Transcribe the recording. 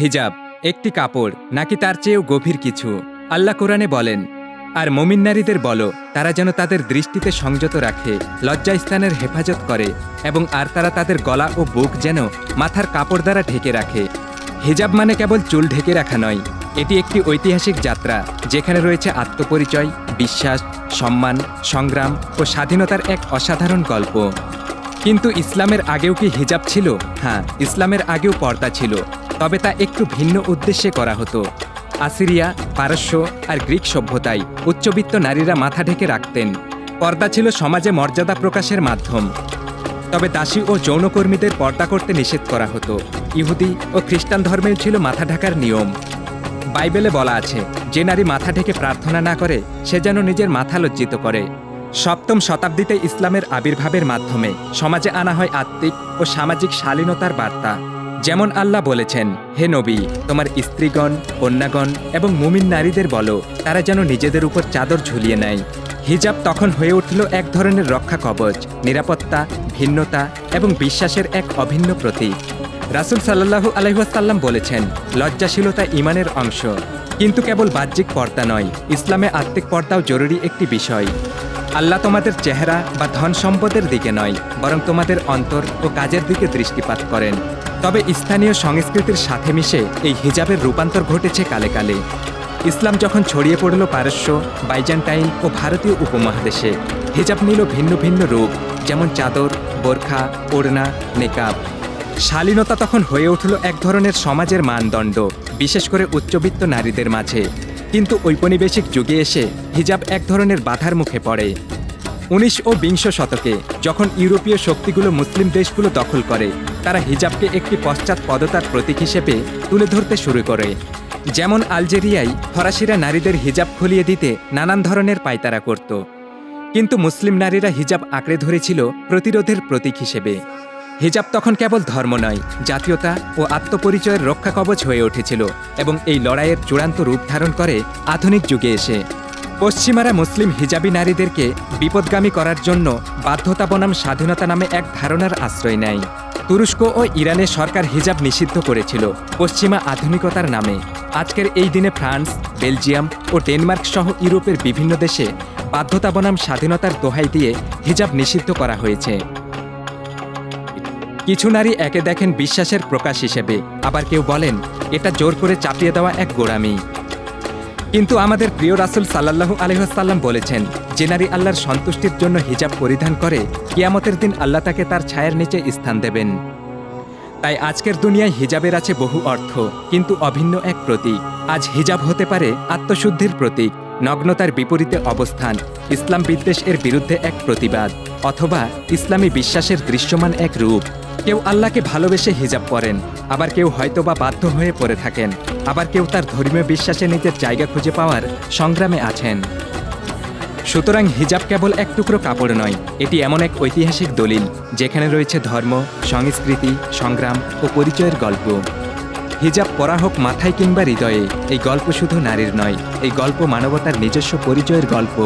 হিজাব, একটি কাপড়, নাকি তার চেয়েও গভীর কিছু? আল্লাহ কোরআনে বলেন, আর মমিন নারীদের বলো, তারা যেন তাদের দৃষ্টিতে সংযত রাখে, লজ্জাস্থানের হেফাজত করে, এবং আর তারা তাদের গলা ও বুক যেন মাথার কাপড় দ্বারা ঢেকে রাখে। হিজাব মানে কেবল চুল ঢেকে রাখা নয়, এটি একটি ঐতিহাসিক যাত্রা, যেখানে রয়েছে আত্মপরিচয়, বিশ্বাস, সম্মান, সংগ্রাম ও স্বাধীনতার এক অসাধারণ গল্প। কিন্তু ইসলামের আগেও কি হিজাব ছিল? হ্যাঁ ইসলামের আগেও পর্দা ছিল। তবে তা একটু ভিন্ন উদ্দেশ্যে করা হতো। আসিরিয়া, পারস্য আর গ্রিক সভ্যতায় উচ্চবিত্ত নারীরা মাথা ঢেকে রাখতেন। পর্দা ছিল সমাজে মর্যাদা প্রকাশের মাধ্যম। তবে দাসী ও যৌনকর্মীদের পর্দা করতে নিষেধ করা হতো। ইহুদি ও খ্রিস্টান ধর্মেও ছিল মাথা ঢাকার নিয়ম। বাইবেলে বলা আছে, যে নারী মাথা ঢেকে প্রার্থনা না করে, সে যেন নিজের মাথা লজ্জিত করে। সপ্তম শতাব্দীতে ইসলামের আবির্ভাবের মাধ্যমে সমাজে আনা হয় আত্মিক ও সামাজিক শালীনতার বার্তা। যেমন আল্লাহ বলেছেন, হে নবী, তোমার স্ত্রীগণ, কন্যাগণ এবং মুমিন নারীদের বলো, তারা যেন নিজেদের উপর চাদর ঝুলিয়ে নেয়। হিজাব তখন হয়ে উঠল এক ধরনের রক্ষা কবচ, নিরাপত্তা, ভিন্নতা এবং বিশ্বাসের এক অভিন্ন প্রতীক। রাসুল সাল্লাহু আলহাসাল্লাম বলেছেন, লজ্জাশীলতা ইমানের অংশ। কিন্তু কেবল বাহ্যিক পর্দা নয়, ইসলামে আত্মিক পর্দাও জরুরি একটি বিষয়। আল্লাহ তোমাদের চেহারা বা ধন সম্পদের দিকে নয়, বরং তোমাদের অন্তর ও কাজের দিকে দৃষ্টিপাত করেন। তবে স্থানীয় সংস্কৃতির সাথে মিশে এই হিজাবের রূপান্তর ঘটেছে কালে কালে। ইসলাম যখন ছড়িয়ে পড়ল পারস্য, বাইজান্টাইন ও ভারতীয় উপমহাদেশে, হিজাব নিল ভিন্ন ভিন্ন রূপ, যেমন চাদর, বোরখা, ওড়না, নেকাব। শালীনতা তখন হয়ে উঠল এক ধরনের সমাজের মানদণ্ড, বিশেষ করে উচ্চবিত্ত নারীদের মাঝে। কিন্তু ঔপনিবেশিক যুগে এসে হিজাব এক ধরনের বাধার মুখে পড়ে। উনিশ ও বিংশ শতকে যখন ইউরোপীয় শক্তিগুলো মুসলিম দেশগুলো দখল করে, তারা হিজাবকে একটি পশ্চাৎপদতার প্রতীক হিসেবে তুলে ধরতে শুরু করে। যেমন আলজেরিয়ায় ফরাসিরা নারীদের হিজাব খুলিয়ে দিতে নানান ধরনের পায়তারা করত। কিন্তু মুসলিম নারীরা হিজাব আঁকড়ে ধরেছিল প্রতিরোধের প্রতীক হিসেবে। হিজাব তখন কেবল ধর্ম নয়, জাতীয়তা ও আত্মপরিচয়ের রক্ষা কবচ হয়ে উঠেছিল এবং এই লড়াইয়ের চূড়ান্ত রূপ ধারণ করে আধুনিক যুগে এসে। পশ্চিমারা মুসলিম হিজাবি নারীদেরকে বিপদগামী করার জন্য বাধ্যতা বনাম স্বাধীনতা নামে এক ধারণার আশ্রয় নেয়। তুরস্ক ও ইরানে সরকার হিজাব নিষিদ্ধ করেছিল পশ্চিমা আধুনিকতার নামে। আজকের এই দিনে ফ্রান্স, বেলজিয়াম ও ডেনমার্ক সহ ইউরোপের বিভিন্ন দেশে বাধ্যতা বনাম স্বাধীনতার দোহাই দিয়ে হিজাব নিষিদ্ধ করা হয়েছে। কিছু নারী একে দেখেন বিশ্বাসের প্রকাশ হিসেবে। আবার কেউ বলেন, এটা জোর করে চাপিয়ে দেওয়া এক গোড়ামি। কিন্তু আমাদের প্রিয় রাসুল সাল্লাহু আলহাসাল্লাম বলেছেন, যে নারী আল্লাহর সন্তুষ্টির জন্য হিজাব পরিধান করে, কিয়ামতের দিন আল্লাহ তাকে তার ছায়ার নিচে স্থান দেবেন। তাই আজকের দুনিয়ায় হিজাবের আছে বহু অর্থ, কিন্তু অভিন্ন এক প্রতীক। আজ হিজাব হতে পারে আত্মশুদ্ধির প্রতীক, নগ্নতার বিপরীতে অবস্থান, ইসলাম বিদ্বেষ এর বিরুদ্ধে এক প্রতিবাদ, অথবা ইসলামী বিশ্বাসের দৃশ্যমান এক রূপ। কেউ আল্লাহকে ভালোবেসে হিজাব পরেন আবার কেউ হয়তোবা বাধ্য হয়ে পড়ে থাকেন, আবার কেউ তার ধর্মীয় বিশ্বাসে নিজের জায়গা খুঁজে পাওয়ার সংগ্রামে আছেন। সুতরাং হিজাব কেবল এক টুকরো কাপড় নয়, এটি এমন এক ঐতিহাসিক দলিল, যেখানে রয়েছে ধর্ম, সংস্কৃতি, সংগ্রাম ও পরিচয়ের গল্প। হিজাব পরা হোক মাথায় কিংবা হৃদয়ে, এই গল্প শুধু নারীর নয়, এই গল্প মানবতার নিজস্ব পরিচয়ের গল্প।